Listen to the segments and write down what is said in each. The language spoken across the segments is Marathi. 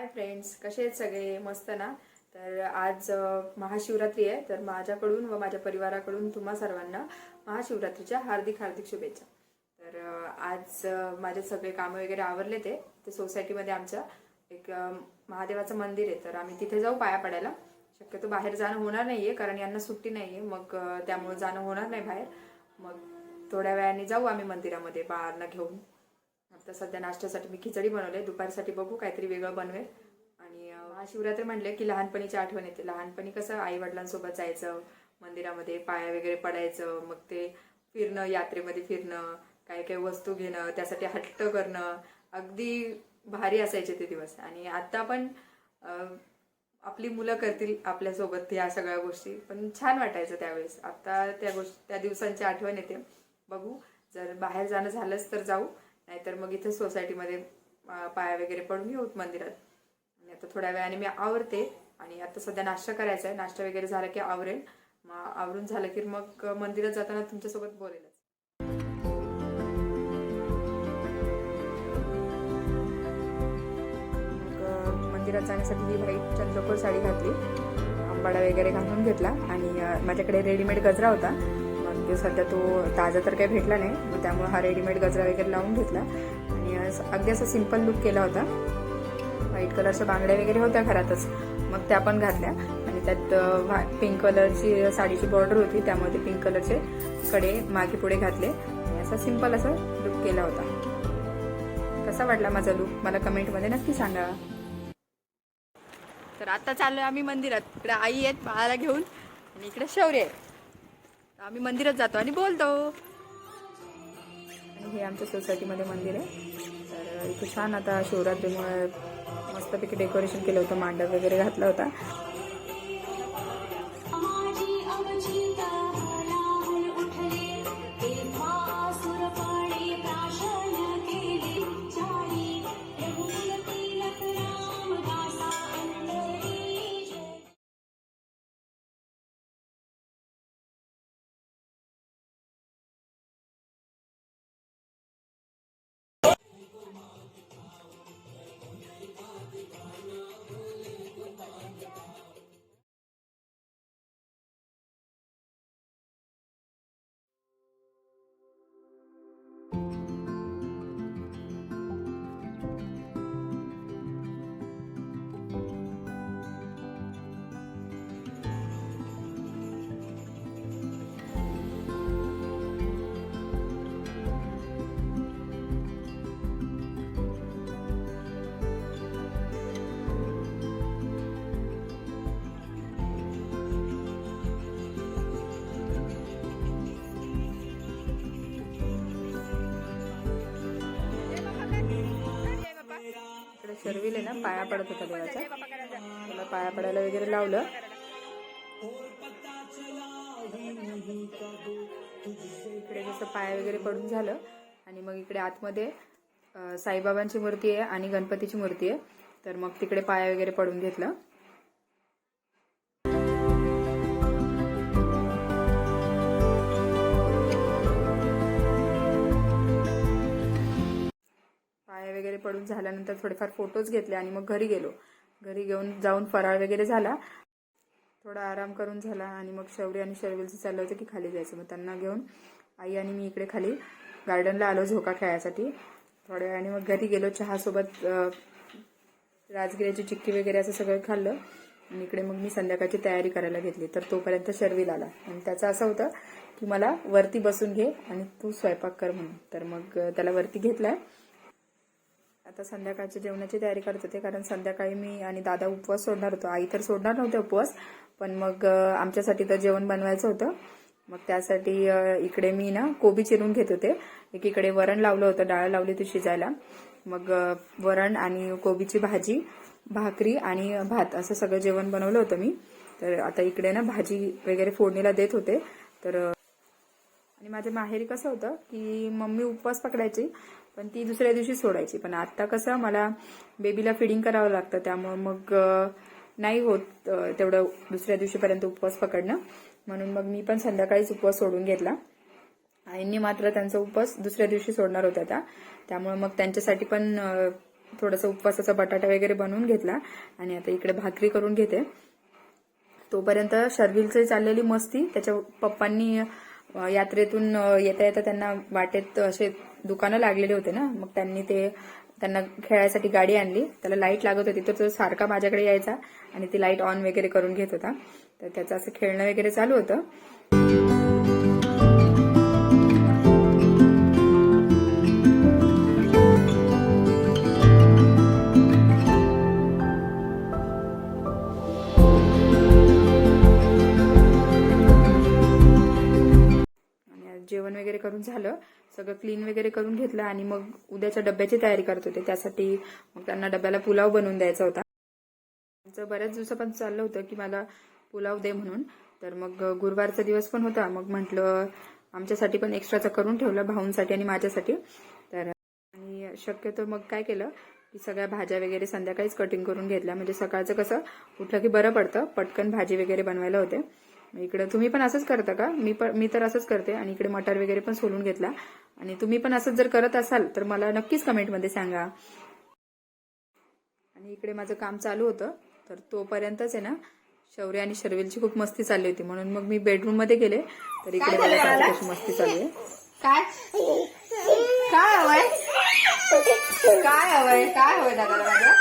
हाय फ्रेंड्स कसे आहेत सगळे? मस्त ना? तर आज महाशिवरात्री आहे तर माझ्याकडून व माझ्या परिवाराकडून तुम्हा सर्वांना महाशिवरात्रीच्या हार्दिक हार्दिक शुभेच्छा. तर आज माझे सगळे कामं वगैरे आवरले ते ते सोसायटीमध्ये आमच्या एक महादेवाचं मंदिर आहे तर आम्ही तिथे जाऊ पाया पडायला. शक्यतो बाहेर जाणं होणार नाही आहे कारण यांना सुट्टी नाही आहे मग त्यामुळं जाणं होणार नाही बाहेर. मग थोड्या वेळाने जाऊ आम्ही मंदिरामध्ये बाळांना घेऊन. आता सध्या नाश्त्यासाठी मी खिचडी बनवले दुपारसाठी बघू काहीतरी वेगळं बनवेल. आणि अं, महाशिवरात्री म्हणले की लहानपणीची आठवण येते. लहानपणी कसं आई वडिलांसोबत जायचं मंदिरामध्ये पाया वगैरे पडायचं मग ते फिरणं यात्रेमध्ये फिरणं काही काही वस्तू घेणं त्यासाठी हट्ट करणं अगदी भारी असायचे ते दिवस. आणि आत्ता पण आपली मुलं करतील आपल्यासोबत ह्या सगळ्या गोष्टी. पण छान वाटायचं त्यावेळेस. आत्ता त्या गोष्टी त्या दिवसांची आठवण येते. बघू जर बाहेर जाणं झालंच तर जाऊ. नाहीतर मग इथे सोसायटीमध्ये पाया वगैरे पडून येऊत मंदिरात. आणि आता थोड्या वेळाने मी आवरते आणि आता सध्या नाश्ता करायचा आहे. नाश्ता वगैरे झाला की आवरेल. मग आवरून झालं की मग मंदिरात जाताना तुमच्यासोबत बोलेलच. मग मंदिरात जाण्यासाठी ही व्हाईट चंद्रकोर साडी घातली. आंबाडा वगैरे घालून घेतला. आणि माझ्याकडे रेडीमेड गजरा होता. म्हणजे सध्या तो ताजा तर काही भेटला नाही. मग त्यामुळे हा रेडीमेड गजरा वगैरे लावून घेतला. आणि असं- अगदी असा सिंपल लुक केला होता. व्हाईट कलरच्या बांगड्या वगैरे होत्या घरातच. मग त्या पण घातल्या. आणि त्यात पिंक कलरची साडीची बॉर्डर होती. त्यामुळे ते पिंक कलरचे कडे मागे पुढे घातले. आणि असा सिंपल असा लुक केला होता. कसा वाटला माझा लुक मला कमेंटमध्ये नक्की सांगा. तर आता चाललोय आम्ही मंदिरात. इकडे आई आहेत बाळाला घेऊन. आणि इकडे शौर्य आहे आम्ही मंदिरात जातो आणि बोलतो. आणि हे आमच्या सोसायटीमध्ये मंदिर आहे. तर इथे छान आता शिवरात्रीमुळे मस्तपैकी डेकोरेशन केलं होतं मांडव वगैरे घातला होता. इकडे आहे ना पाया पडत होता देवाचा. त्याला पाया पडायला वगैरे लावलं. इकडे जसं पाया वगैरे पडून झालं आणि मग इकडे आतमध्ये साईबाबांची मूर्ती आहे आणि गणपतीची मूर्ती आहे. तर मग तिकडे पाया वगैरे पडून घेतलं. पडून झाल्यानंतर थोडेफार फोटोज घेतले आणि मग घरी गेलो. घरी घेऊन जाऊन फराळ वगैरे झाला. थोडा आराम करून झाला आणि मग शौर्य आणि शर्विलचं चाललं होतं की खाली जायचं. मग त्यांना घेऊन आई आणि मी इकडे खाली गार्डनला आलो झोका खेळायसाठी. थोड्या वेळाने मग घरी गेलो. चहासोबत राजगिऱ्याची चिक्की वगैरे असं सगळं खाल्लं. आणि इकडे मग मी संध्याकाळची तयारी करायला घेतली. तर तोपर्यंत शर्विल आला. आणि त्याचं असं होतं की मला वरती बसून घे आणि तू स्वयंपाक कर म्हणून. तर मग त्याला वरती घेतलाय. आता संध्याकाळच्या जेवणाची तयारी करत होते कारण संध्याकाळी मी आणि दादा उपवास सोडणार होतो. आई तर सोडणार नव्हते उपवास पण मग आमच्यासाठी तर जेवण बनवायचं होतं. मग त्यासाठी इकडे मी ना कोबी चिरून घेत होते. एकीकडे वरण लावलं होतं डाळ लावली होती शिजायला. मग वरण आणि कोबीची भाजी भाकरी आणि भात असं सगळं जेवण बनवलं होतं मी. तर आता इकडे ना भाजी वगैरे फोडणीला देत होते. तर आणि माझ्या माहेरी कसं होतं की मम्मी उपवास पकडायची पण ती दुसऱ्या दिवशी सोडायची. पण आत्ता कसं मला बेबीला फिडिंग करावं लागतं त्यामुळं मग नाही होत तेवढं दुसऱ्या दिवशीपर्यंत उपवास पकडणं. म्हणून मग मी पण संध्याकाळीच उपवास सोडून घेतला. आईंनी मात्र त्यांचा उपवास दुसऱ्या दिवशी सोडणार होत्या त्या. त्यामुळे मग त्यांच्यासाठी पण थोडंसं उपवासाचा बटाटा वगैरे बनवून घेतला. आणि आता इकडे भाकरी करून घेते. तोपर्यंत शर्विलचे चाललेली मस्ती त्याच्या पप्पांनी यात्रेतून येता येता त्यांना वाटेत असे दुकानं लागलेले होते ना. मग त्यांनी ते त्यांना खेळायसाठी गाडी आणली. त्याला लाइट लागत होती. तर तो सारखा माझ्याकडे यायचा आणि ती लाइट ऑन वगैरे करून घेत होता. तर त्याचं असं खेळणं वगैरे चालू होतं. जेवण वगैरे करून झालं सगळं क्लीन वगैरे करून घेतलं आणि मग उद्याच्या डब्याची तयारी करत होते. त्यासाठी मग त्यांना डब्याला पुलाव बनवून द्यायचा होता. आमचं बऱ्याच दिवसापासून चाललं होतं की मला पुलाव दे म्हणून. तर मग गुरुवारचा दिवस पण होता. मग म्हटलं आमच्यासाठी पण एक्स्ट्राचं करून ठेवलं भाऊंसाठी आणि माझ्यासाठी. तर आणि शक्यतो मग काय केलं की सगळ्या भाज्या वगैरे संध्याकाळीच कटिंग करून घेतल्या. म्हणजे सकाळचं कसं उठलं की बरं पडतं. पटकन भाजी वगैरे बनवायला होते. इकडे तुम्ही पण असंच करता का? मी पण मी तर असंच करते आणि इकडे मटार वगैरे पण सोलून घेतला. आणि तुम्ही पण असंच जर करत असाल तर मला नक्कीच कमेंटमध्ये सांगा. आणि इकडे माझं काम चालू होतं तर तोपर्यंतच आहे ना शौर्य आणि शर्विलची खूप मस्ती चालली होती. म्हणून मग मी बेडरूममध्ये गेले तर इकडे त्यांची कशी मस्ती चालू आहे. काय? काय हवंय? काय हवंय? काय हवंय दादाला माझ्या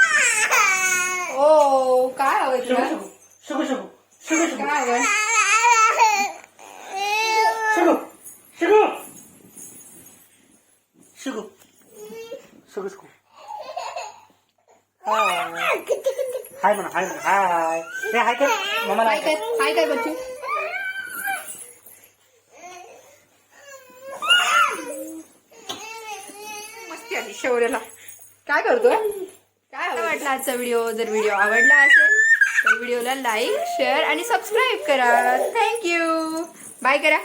ओ काय हवंय तुला? काय हवंय? हाय म्हणा हाय म्हणा हाय हे हाय कर. मम्माला काय काय काय काय बच्चू. मस्ती आली शौर्याला. काय करतोय? काय वाटला आजचा व्हिडिओ जर व्हिडिओ आवडला असेल तर व्हिडिओला लाईक शेअर आणि सबस्क्राईब करा. थँक्यू बाय करा.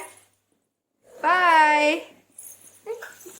बाय